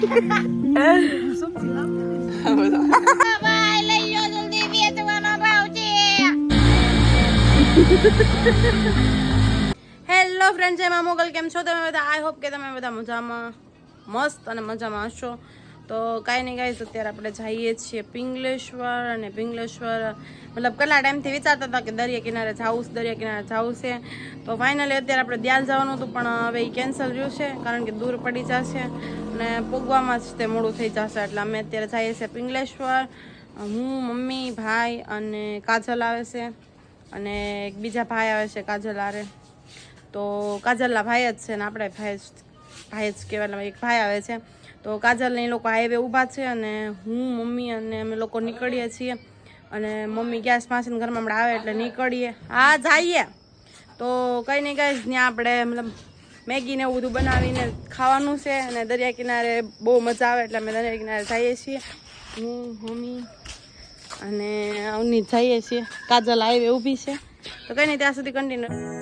Hello friend જય મા મોગલ, કેમ છો તમે બધા? આઈ હોપ કે તમે બધા મજામાં, મસ્ત અને મજામાં હશો. તો કાંઈ નહીં કાંઈ અત્યારે આપણે જઈએ છીએ પિંગલેશ્વર અને પિંગલેશ્વર, મતલબ કેટલા ટાઈમથી વિચારતા હતા કે દરિયા કિનારે જવું દરિયા કિનારે જવું છે. તો ફાઇનલી અત્યારે આપણે ધ્યાન જવાનું હતું, પણ હવે એ કેન્સલ રહ્યું છે, કારણ કે દૂર પડી જશે. અને પૂગવામાં જ તે મોડું થઈ જશે એટલે અમે અત્યારે જઈએ છીએ પિંગલેશ્વર. હું, મમ્મી, ભાઈ અને કાજલ આવે છે અને એક બીજા ભાઈ આવે છે કાજલ આરે તો કાજલના ભાઈ જ છે ને આપણે ભાઈ જ ભાઈ જ કહેવાય એક ભાઈ આવે છે. તો કાજલને એ લોકો હાઈવે ઊભા છે અને હું, મમ્મી અને અમે લોકો નીકળીએ છીએ. અને મમ્મી ગેસ માસીને ઘરમાં હમણાં આવે એટલે નીકળીએ. હા, જઈએ. તો કંઈ નહીં કંઈ ત્યાં આપણે મતલબ મેગી ને એવું બધું બનાવીને ખાવાનું છે અને દરિયા કિનારે બહુ મજા આવે એટલે અમે દરિયા કિનારે જઈએ છીએ. હું, મમ્મી અને અવની જઈએ છીએ. કાજલ આવી ઊભી છે. તો કંઈ નહીં, ત્યાં સુધી કન્ટિન્યુ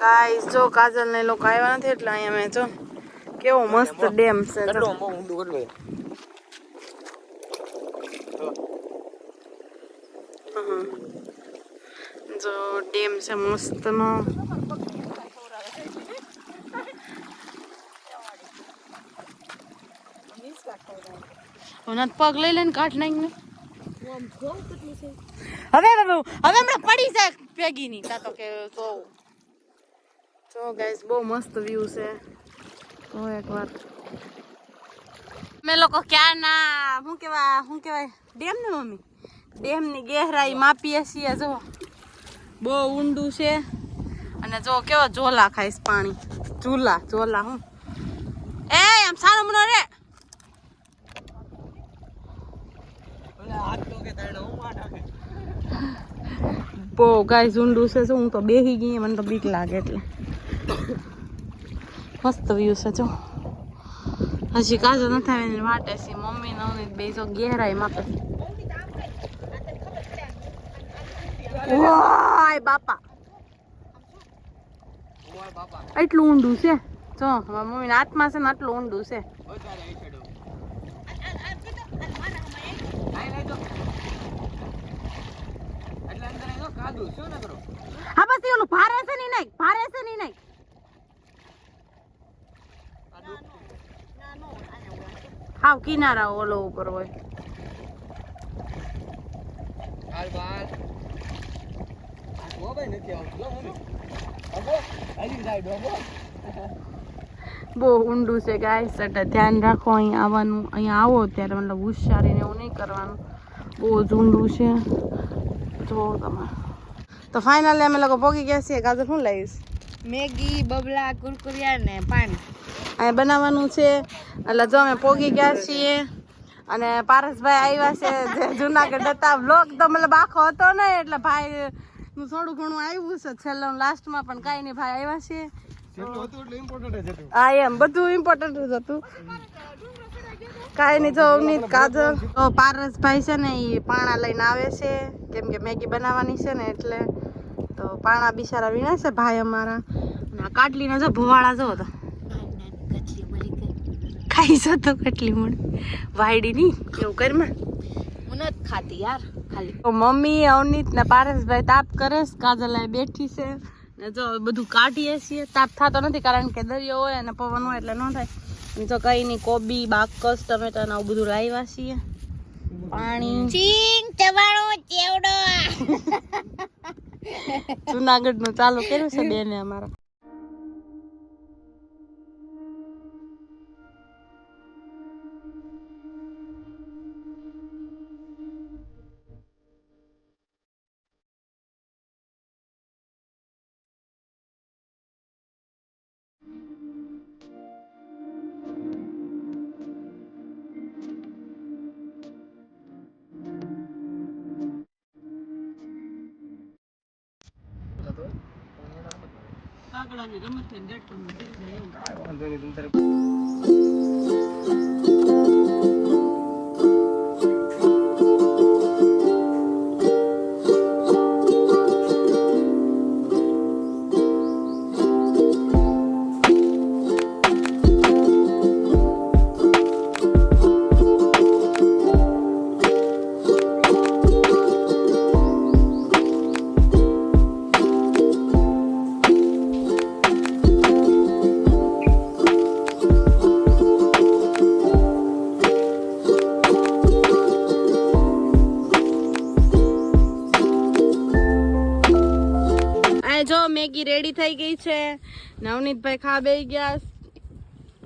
ગાઈસ જો કાજલ ને લોકો આવ્યા નથી એટલે અહીંયા મેં જો કેવો મસ્ત ડેમ છે જો. ડેમ છે મસ્ત નો પગ લઈ લઈને કાઢ નાખ ને હવે હવે હવે હમણાં પડી જાય પેગી ની તા તો કે જો જો ગાઈસ બહુ મસ્ત વ્યૂ છે. તો એકવાર મેં લોકો ક્યાં ના શું કેવાય શું કહેવાય ડેમ ને મમ્મી? ડેમની ગહેરાઈ માપીએ છીએ, જો. બહુ ઊંડું છે. અને જો કેવો ઝોલા ખાઈશ પાણી. ઝૂલા, ઝોલા, હું. એ, આમ સારો મનો રે. બહુ ગાય ઊંડું છે શું હું તો બેહી ગઈ, મને તો બીક લાગે એટલે. મસ્ત વ્યૂ છે, જો. હજી કાજો નથી એની વાટે છે, મમ્મી નવની બે જો ગેરાય માટે વાય બાપા. એટલું ઊંડું છે? જો મમ્મી ના હાથમાં છે ને આટલું ઊંડું છે. હા, બસ ભારે છે નહીં નાખ ભારે છે નહીં. નાખ હાવ કિનારા ઓલો ઉપર હોય. બહુ ઊંડું છે ગાઈસ એટલે ધ્યાન રાખો અહીંયા આવવાનું અહીંયા આવો ત્યારે મતલબ હોશિયારીને એવું નહીં કરવાનું. બહુ જ ઊંડું છે. જો તમે. તો ફાઇનલી અમે લોકો ભોગી ગયા છીએ. કાજુ શું લઈશ? મેગી બબલા કુરકુરિયા ને પાણી. અહીંયા બનાવવાનું છે. એટલે જો અમે પોગી ગયા છીએ. અને પારસભાઈ આવ્યા છે જે જુનાગઢ હતા. બ્લોક તો મતલબ આખો હતો ને એટલે ભાઈ નું થોડું ઘણું આવ્યું છે. છેલ્લા લાસ્ટમાં પણ કાંઈ નહીં ભાઈ આવ્યા છે. હા એમ બધું ઇમ્પોર્ટન્ટ જ હતું. કાંઈ નહીં જો અવનીત કાજલ તો પારસભાઈ છે ને એ પાણા લઈને આવે છે. કેમ કે મેગી બનાવવાની છે ને એટલે તો પાણા બિચારા વિના છે ભાઈ અમારા. કાટલીનો જો ભોવાળા જો તો ખાઈ જતો કેટલી મણ વાયડી ની? એવું કરમાં હું નથી ખાતી યાર ખાલી. તો મમ્મી અવનીત ને પારસભાઈ તાપ કરે છે કાજલ બેઠી છે. ને જો બધું કાઢીએ છીએ. તાપ થતો નથી કારણ કે દરિયો હોય અને પવન હોય એટલે ન થાય. જો કઈ નહીં કોબી બાકસ ટમેટા ને આવું બધું લાવ્યા છીએ. પાણી. ચીંગ ચવાણો ચેવડો. જુનાગઢનું ચાલુ કર્યું છે બેને અમારા. કાગડાની રમત થઈને રેડ પણ વાંધો નહીં જો મેગી રેડી થઈ ગઈ છે. નવનીતભાઈ ખા બે ગયા.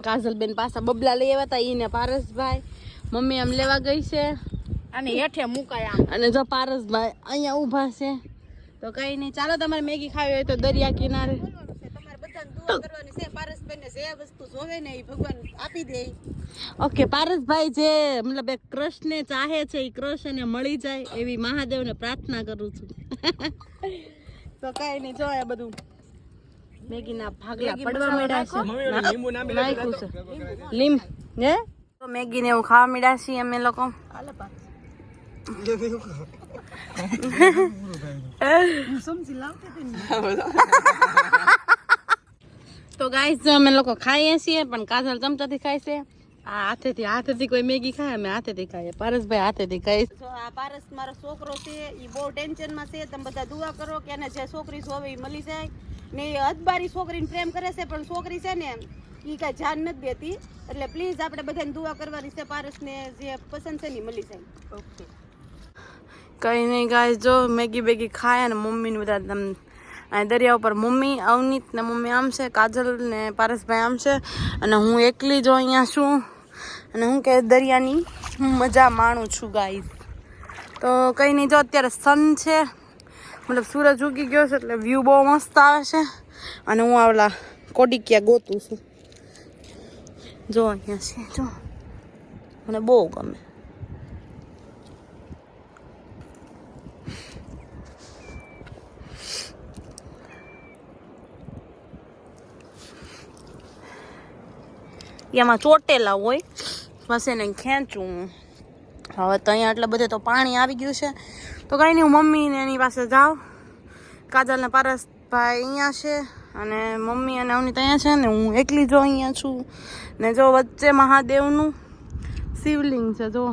કાજલબેન પાછા બબલા લઈ આવ્યા હતા એને પારસભાઈ. મમ્મી આમ લેવા ગઈ છે. અને હેઠે મુકાયા અને જો પારસભાઈ અહીંયા ઊભા છે. તો કઈ નહીં ચાલો તમારે મેગી ખાવી હોય તો દરિયા કિનારે. તમારે બધાને દુઆ કરવાની છે પારસબેનને જે વસ્તુ જોવે એ ભગવાન આપી દે ઓકે પારસભાઈ જે મતલબ એક કૃષ્ણને ચાહે છે એ કૃષ્ણને મળી જાય એવી મહાદેવને પ્રાર્થના કરું છું. તો કઈ નહીં જો આ બધું મેગીના ભાગલા પડવા માંડ્યા છે. નાખ્યું છે. લીમ હે? તો મેગીને એવું ખાવા માંડ્યા છીએ અમે લોકો. તો ગાઈસ અમે લોકો ખાઈએ છીએ પણ કાજલ ચમચાથી ખાય છે. આ હાથેથી હાથેથી કોઈ મેગી ખાય અમે હાથેથી ખાઈએ. પારસભાઈ હાથેથી ખાય તો આ પારસ મારો છોકરો છે એ બહુ ટેન્શનમાં છે. તમે બધા દુઆ કરો કે એને જે છોકરી જોવે એ મળી જાય. ને એ હદબારી છોકરીને પ્રેમ કરે છે પણ છોકરી છે ને એ કાંઈ જાન નથી દેતી. એટલે પ્લીઝ આપણે બધાને દુઆ કરવાની છે પારસને જે પસંદ છે ને એ મળી જાય. ઓકે કઈ નહીં ગાય જો મેગી બેગી ખાય અને મમ્મીને બધા તમને દરિયા ઉપર મમ્મી અવનીત ને મમ્મી આમ છે કાજલ ને પારસભાઈ આમ છે. અને હું એકલી જો અહીંયા છું. અને હું કે દરિયાની મજા માણું છું ગાઈઝ તો કંઈ નહીં, જો અત્યારે સન છે. મતલબ સૂરજ ઉગી ગયો છે, એટલે વ્યૂ બહુ મસ્ત આવે છે. અને હું આવલા કોડિકિયા ગોતું છું. જો અહીંયા છે, જો. મને બહુ ગમે. એમાં ચોટેલા હોય. બસ એને ખેંચું હવે તો અહીંયા એટલે બધે તો પાણી આવી ગયું છે. તો કાંઈ નહીં, હું મમ્મીને એની પાસે જાઉં. કાજલને પારસભાઈ અહીંયા છે અને મમ્મી અને અવની ત્યાં છે ને હું એકલી જો અહીંયા છું. ને જો વચ્ચે મહાદેવનું શિવલિંગ છે જો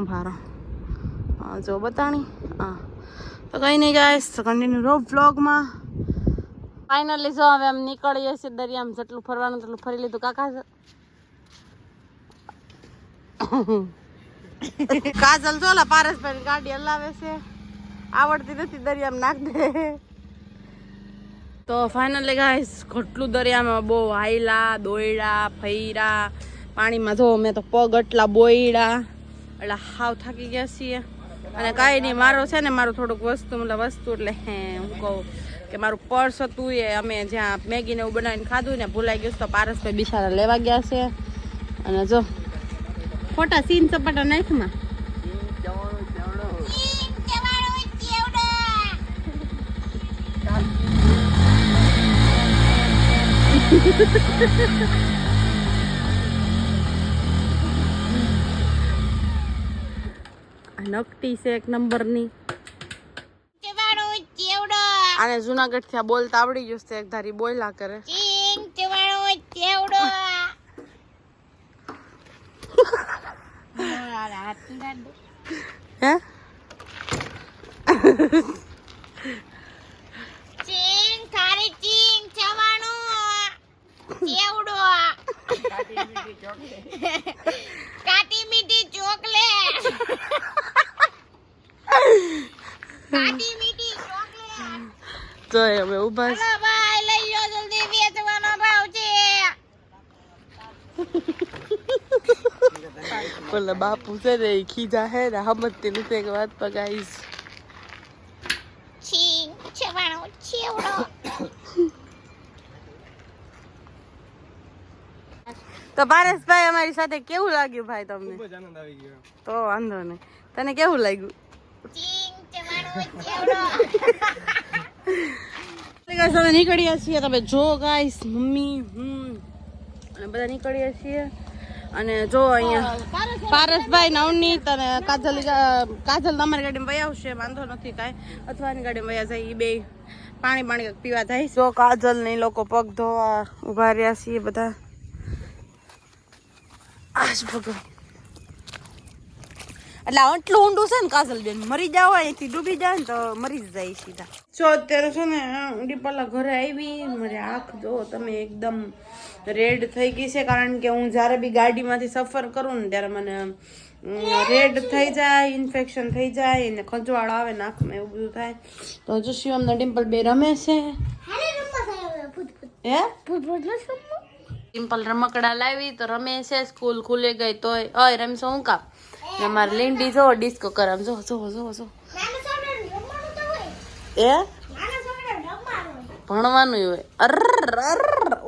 ઉભારો. જો બતાણી. હા. તો કંઈ નહીં ગાઈશ કન્ટિન્યુ રહો બ્લોગમાં ફાઇનલી જો હવે આમ નીકળીએ છીએ દરિયામાં, જેટલું ફરવાનું તેટલું ફરી લીધું કાકા કાજલ જો પારસભાઈ ગાડી હલાવે છે. આવડતી નથી દરિયામાં નાખ દે. તો ફાઇનલી ગાઈસ કેટલું દરિયામાં બહુ હાયલા, દોયડા, ફૈરા, પાણીમાં જો મેં તો પગ એટલા બોયડા. એટલે હાવ થાકી ગયા છીએ. અને કાંઈ નહીં, મારો છે ને, મારું થોડુંક વસ્તુ, મતલબ વસ્તુ એટલે હે, હું કહું કે મારું પર્સ હતું એ અમે જ્યાં મેગીને એવું બનાવીને ખાધું ને, ભૂલાઈ ગયું તો પારસભાઈ બિચારા લેવા ગયા છે. અને જો ખોટા સીન સપાટા નાખમાં આ નકટી છે એક નંબરની. આને જુનાગઢથી આ બોલતા આવડી ગયું છે એક ધારી બોયલા કરે ચીંગ ચવાણું ચેવડો હે? ચીંગ ખારી ચીંગ ચવાણું ચેવડો કાટી મીઠી ચોકલેટ. કાટી મીઠી ચોકલેટ. તો હવે ઊભા છે. ભાઈ લઈ લો જલ્દી વેચવાનો ભાવ છે. ઓલા બાપુ છે ને ખીજા હે ને તે નથી એક વાત પર ગાઈસ તો પારસભાઈ અમારી સાથે કેવું લાગ્યું ભાઈ તમને ખૂબ જ આનંદ આવી ગયો તો વાંધો નહીં તને કેવું લાગ્યું નીકળ્યા છીએ તમે જો ગાઈસ મમ્મી હું અને બધા નીકળ્યા છીએ અને જો અહીંયા પારસભાઈ. નવનીત અને કાજલ કાજલ તમારી ગાડીમાં વયા આવશે વાંધો નથી કાંઈ. અથવાની ગાડીમાં વયા જાય એ બે પાણી પાણી પીવા જાય. જો કાજલ ને લોકો પગ ધોવા ઊભા રહ્યા છીએ બધા. આજ ભગવાન. એટલે આટલું ઊંડું છે ને કાજલ બેન મરી જાવ અહીંથી ડૂબી જાય ને તો મરી જ જાય સીધા. જો અત્યારે છે ને ડીપાલા ઘરે આવી મારી આંખ જો તમે એકદમ રેડ થઈ ગઈ છે કારણ કે હું જ્યારે બી ગાડીમાંથી સફર કરું ને ત્યારે મને રેડ થઈ જાય ઇન્ફેક્શન થઈ જાય ને ખંજવાળ આવે નાકમાં એવું બધું થાય. તો હજુ શિવમ ને ડિમ્પલ બે રમે છે. હે? ડિમ્પલ રમકડા લાવી તો રમે છે સ્કૂલ ખુલે ગઈ તોય. ઓય રમશો હું કામ? ને મારી લીંડી જો ડિસ્કો કરમ જો જો જો જો. એ? ભણવાનું હોય. અર અર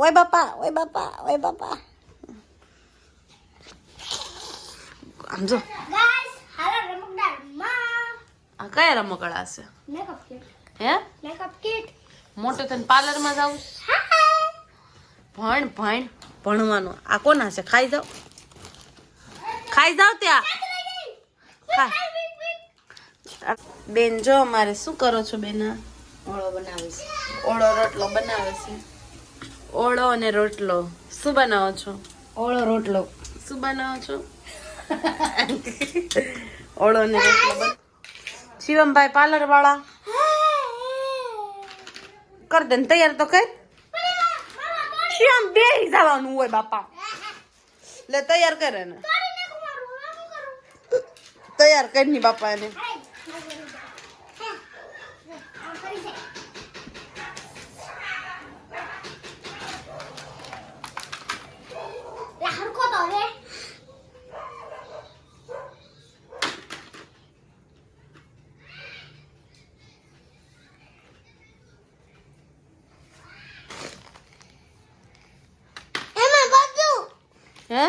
ઓય બાપા ઓય બાપા ઓય બાપા. આમ જો. આ કયા રમકડા હશે? હે? મોટો થઈને પાર્લરમાં જાવું ભણ ભણ ભણવાનું. આ કોના છે? ખાઈ જાવ ખાઈ જાવ ત્યાં. બેન જો અમારે શું કરો છો બેન? ઓળો બનાવે છે. ઓળો રોટલો બનાવે છે. ઓળો અને રોટલો. શું બનાવો છો? ઓળો રોટલો. શું બનાવો છો? ઓળો અને રોટલો શિવમભાઈ પાર્લર વાળા કર દે તૈયાર તો કર. શિવમ બે જવાનું હોય બાપા. લે તૈયાર કરે ને તૈયાર કરી ની બાપા એને હે?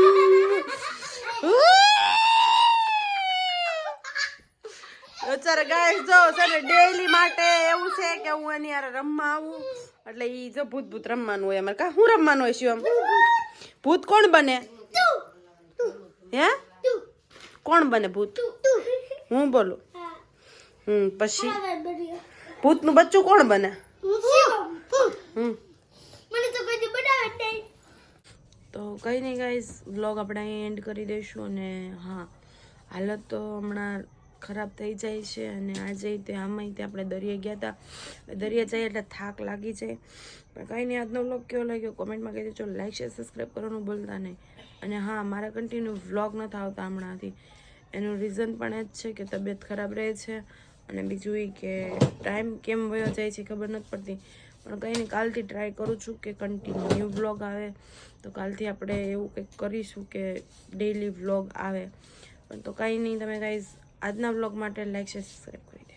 અત્યારે ગાય જો છે ને ડેઈલી માટે એવું છે કે હું એની યાર રમવા આવું. એટલે ઈ જો ભૂત ભૂત રમવાનું હોય અમારે. કા હું રમવાનું હોય શિવમ? ભૂત કોણ બને? હે? કોણ બને ભૂત? હું બોલું? હમ પછી? ભૂતનું બચ્ચું કોણ બને? હમ. તો કંઈ નહીં. ગાઈસ બ્લોગ આપણે અહીં એન્ડ કરી દઈશું અને હા હાલત તો હમણાં ખરાબ થઈ જાય છે અને આજે તે આમાંય તે આપણે દરિયા ગયા હતા. દરિયા જઈએ એટલે થાક લાગી જાય. પણ કંઈ નહીં, આજનો બ્લોગ કેવો લાગ્યો? કોમેન્ટમાં કહી દેજો લાઈક શેર સબસ્ક્રાઈબ કરવાનું ભૂલતા નહીં. અને હા, મારા કન્ટિન્યુ વ્લોગ નથી આવતા હમણાંથી. એનું રીઝન પણ એ જ છે કે તબિયત ખરાબ રહે છે. અને બીજું એ કે ટાઈમ કેમ વયો જાય છે ખબર નથી પડતી. પણ કંઈ નહીં, કાલથી ટ્રાય કરું છું કે કન્ટિન્યુ વ્લોગ આવે. તો કાલથી આપણે એવું કંઈક કરીશું કે ડેઈલી વ્લોગ આવે. પણ તો કાંઈ નહીં, તમે ગાઈઝ આજના વ્લોગ માટે લાઈક શેર સબસ્ક્રાઈબ કરી